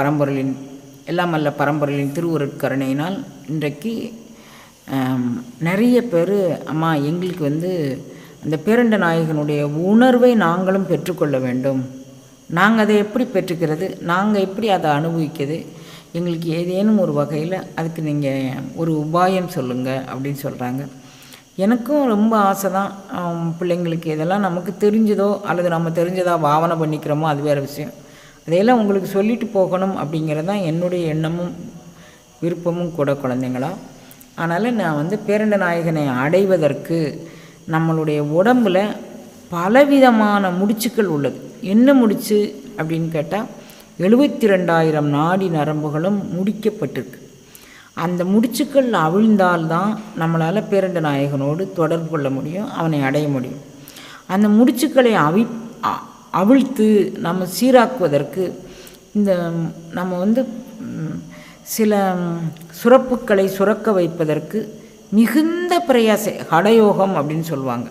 பரம்பொருளின் எல்லாம் அல்ல பரம்பொருளின் திருவுருட்கருணையினால் இன்றைக்கு நிறைய பேர் அம்மா எங்களுக்கு வந்து அந்த பேரண்ட நாயகனுடைய உணர்வை நாங்களும் பெற்றுக்கொள்ள வேண்டும். நாங்கள் அதை எப்படி பெற்றுக்கிறது? நாங்கள் எப்படி அதை அனுபவிக்கிறது? எங்களுக்கு ஏதேனும் ஒரு வகையில் அதுக்கு நீங்கள் ஒரு உபாயம் சொல்லுங்கள் அப்படின்னு சொல்கிறாங்க எனக்கும் ரொம்ப ஆசை தான் பிள்ளைங்களுக்கு இதெல்லாம் நமக்கு தெரிஞ்சதோ அல்லது நம்ம தெரிஞ்சதாக பாவனை பண்ணிக்கிறோமோ அது வேறு விஷயம். அதையெல்லாம் உங்களுக்கு சொல்லிட்டு போகணும் அப்படிங்கிறது தான் என்னுடைய எண்ணமும் விருப்பமும் கூட குழந்தைங்களா? அதனால் நான் வந்து பேரண்ட நாயகனை அடைவதற்கு நம்மளுடைய உடம்புல பலவிதமான முடிச்சுக்கள் உள்ளது. என்ன முடிச்சு அப்படின்னு கேட்டால் எழுபத்தி ரெண்டாயிரம் நாடி நரம்புகளும் முடிக்கப்பட்டிருக்கு. அந்த முடிச்சுக்கள் அவிழ்ந்தால்தான் நம்மளால் பேரண்ட நாயகனோடு தொடர்பு கொள்ள முடியும் அவனை அடைய முடியும். அந்த முடிச்சுக்களை அவி அ- அவிழ்த்து நம்ம சீராக்குவதற்கு இந்த நம்ம வந்து சில சுரப்புக்களை சுரக்க வைப்பதற்கு மிகுந்த பிரயாசை ஹடயோகம் அப்படின்னு சொல்லுவாங்க.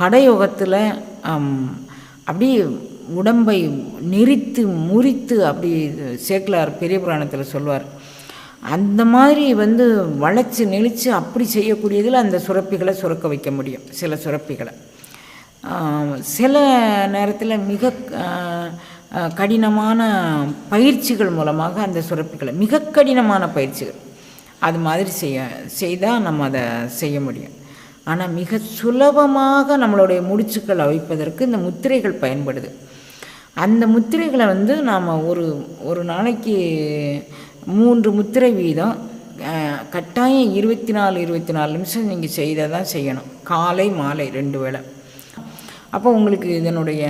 ஹடயோகத்தில் அப்படியே உடம்பை நெரித்து முறித்து அப்படி சேக்கலார் பெரிய புராணத்தில் சொல்வார் அந்த மாதிரி வந்து வளைச்சு நெளிச்சு அப்படி செய்யக்கூடியதில் அந்த சுரப்பிகளை சுரக்க வைக்க முடியும் சில சுரப்பிகளை. சில நேரத்தில் மிக கடினமான பயிற்சிகள் மூலமாக அந்த சுரப்பிகளை மிக கடினமான பயிற்சிகள். அது மாதிரி செய்ய செய்தால் நம்ம அதை செய்ய முடியும். ஆனால் மிக சுலபமாக நம்மளுடைய முடிச்சுக்கள் அவிப்பதற்கு இந்த முத்திரைகள் பயன்படுது. அந்த முத்திரைகளை வந்து நாம் ஒரு ஒரு நாளைக்கு மூன்று முத்திரை வீதம் கட்டாயம் இருபத்தி நாலு இருபத்தி நாலு நிமிஷம் நீங்கள் செய்ததான் செய்யணும். காலை மாலை ரெண்டு வேளை. அப்போ உங்களுக்கு இதனுடைய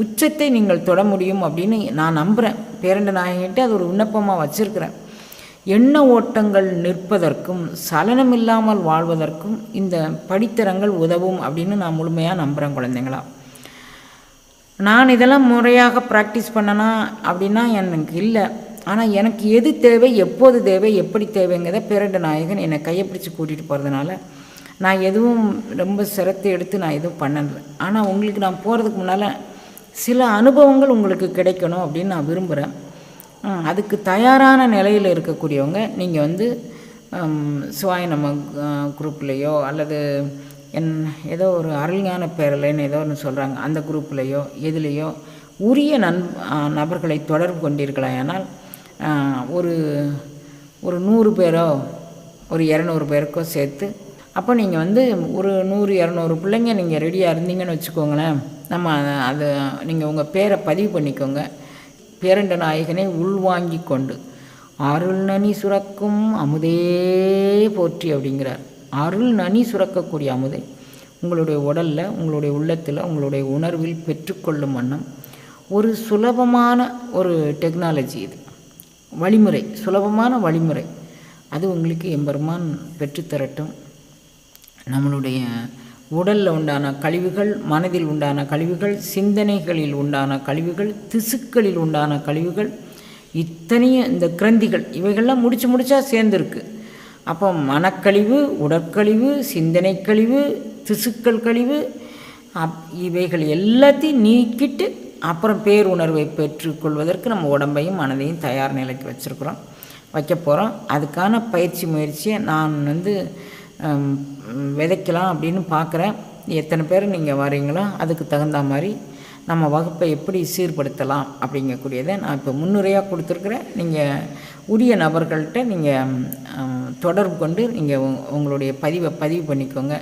உச்சத்தை நீங்கள் தொட முடியும் அப்படின்னு நான் நம்புகிறேன் பேரண்ட நாயகிட்ட அது ஒரு விண்ணப்பமாக வச்சுருக்கிறேன். எண்ண ஓட்டங்கள் நிற்பதற்கும் சலனம் இல்லாமல் வாழ்வதற்கும் இந்த படித்தரங்கள் உதவும் அப்படின்னு நான் முழுமையாக நம்புகிறேன் குழந்தைங்களா. நான் இதெல்லாம் முறையாக ப்ராக்டிஸ் பண்ணனா அப்படின்னா எனக்கு இல்லை. ஆனால் எனக்கு எது தேவை எப்போது தேவை எப்படி தேவைங்கிறத பேரண்ட நாயகன் என்னை கையை பிடிச்சி கூட்டிகிட்டு போகிறதுனால நான் எதுவும் ரொம்ப சிரத்தை எடுத்து நான் எதுவும் பண்ணலை. ஆனால் உங்களுக்கு நான் போகிறதுக்கு முன்னால் சில அனுபவங்கள் உங்களுக்கு கிடைக்கணும் அப்படின்னு நான் விரும்புகிறேன் அதுக்கு தயாரான நிலையில் இருக்கக்கூடியவங்க நீங்கள் வந்து சுவாய நம்ம குரூப்லேயோ அல்லது என் ஏதோ ஒரு அருள்ஞான பேரலைன்னு ஏதோ ஒன்று சொல்கிறாங்க அந்த குரூப்லேயோ எதுலேயோ உரிய நன் நபர்களை தொடர்பு கொண்டீர்களாயானால் ஒரு ஒரு நூறு பேரோ ஒரு இரநூறு பேருக்கோ சேர்த்து அப்போ நீங்கள் வந்து ஒரு நூறு இரநூறு பிள்ளைங்க நீங்கள் ரெடியாக இருந்தீங்கன்னு வச்சுக்கோங்களேன். நம்ம அது நீங்கள் உங்கள் பேரை பதிவு பண்ணிக்கோங்க. பேரண்ட நாயகனை உள்வாங்கி கொண்டு. அருள் நனி சுரக்கும் அமுதே போற்றி அப்படிங்கிறார். அருள் நனி சுரக்கக்கூடிய அமுதை. உங்களுடைய உடலில் உங்களுடைய உள்ளத்தில் உங்களுடைய உணர்வில் பெற்றுக்கொள்ளும் வண்ணம். ஒரு சுலபமான ஒரு டெக்னாலஜி இது. வழிமுறை சுலபமான வழிமுறை. அது உங்களுக்கு எம்பெருமான் பெற்றுத்தரட்டும். நம்மளுடைய உடலில் உண்டான கழிவுகள் மனதில் உண்டான கழிவுகள் சிந்தனைகளில் உண்டான கழிவுகள் திசுக்களில் உண்டான கழிவுகள் இத்தனையும் இந்த கிரந்திகள் இவைகள்லாம் முடிச்சு முடிச்சா சேர்ந்துருக்கு. அப்போ மனக்கழிவு உடற்கழிவு சிந்தனை கழிவு திசுக்கள் கழிவு அப் இவைகள் எல்லாத்தையும் நீக்கிட்டு அப்புறம் பேருணர்வை பெற்றுக்கொள்வதற்கு நம்ம உடம்பையும் மனதையும் தயார் நிலைக்கு வச்சுருக்குறோம். வைக்க போகிறோம் அதுக்கான பயிற்சி முயற்சியை நான் வந்து விதைக்கலாம் அப்படின்னு பார்க்குறேன். எத்தனை பேர் நீங்கள் வரீங்களோ அதுக்கு தகுந்த மாதிரி நம்ம வகுப்பை எப்படி சீர்படுத்தலாம் அப்படிங்கக்கூடியதை நான் இப்போ முன்னுரையாக கொடுத்துருக்குறேன். நீங்கள் உரிய நபர்கள்ட்ட நீங்கள் தொடர்பு கொண்டு நீங்கள் உங்களுடைய பதிவை பதிவு பண்ணிக்கோங்க.